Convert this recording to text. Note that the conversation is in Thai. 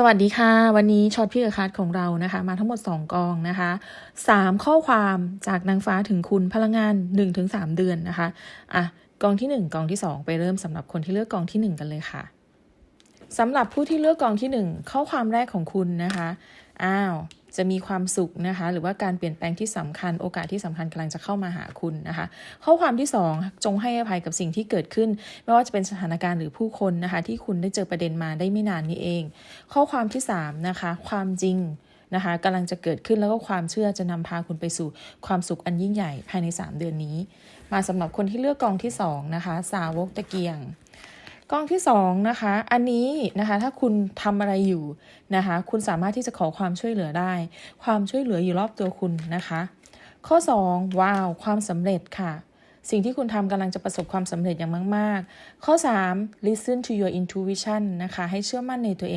สวัสดีค่ะ วันนี้ช็อตพี่กับคัดของเรานะคะ มาทั้งหมด 2 กองนะคะ 3 ข้อความจากนางฟ้าถึงคุณพลังงาน 1-3 เดือนนะคะ อะ กองที่ 1 กองที่ 2 ไปเริ่มสำหรับคนที่เลือกกองที่ 1 กันเลยค่ะ สำหรับผู้ที่เลือกกองที่ 1 ข้อความแรกของคุณนะคะ อ้าว จะมีความสุขนะคะ หรือว่าการเปลี่ยนแปลงที่สำคัญ โอกาสที่สำคัญกำลังจะเข้ามาหาคุณนะคะ ข้อความที่ 2 จงให้อภัยกับสิ่งที่เกิดขึ้น ไม่ว่าจะเป็นสถานการณ์หรือผู้คนนะคะ ที่คุณได้เจอประเด็นมาได้ไม่นานนี้เอง ข้อความที่3นะคะ ความจริงนะคะกำลังจะเกิดขึ้นแล้วก็ความเชื่อจะนำพาคุณไปสู่ความสุขอันยิ่งใหญ่ภายใน 3 เดือนนี้ มาสำหรับคนที่เลือกกองที่2นะคะ สาวกตะเกียง กองที่2นะคะ อันนี้นะคะ ถ้าคุณทำอะไรอยู่นะคะ คุณสามารถที่จะขอความช่วยเหลือได้ ความช่วยเหลืออยู่รอบตัวคุณนะคะ ข้อ 2 ว้าว ความสำเร็จค่ะ สิ่งที่คุณทำกำลังจะประสบความสำเร็จอย่างมาก ๆ ข้อ 3 listen to your intuition นะคะ ให้เชื่อมั่นในตัวเอง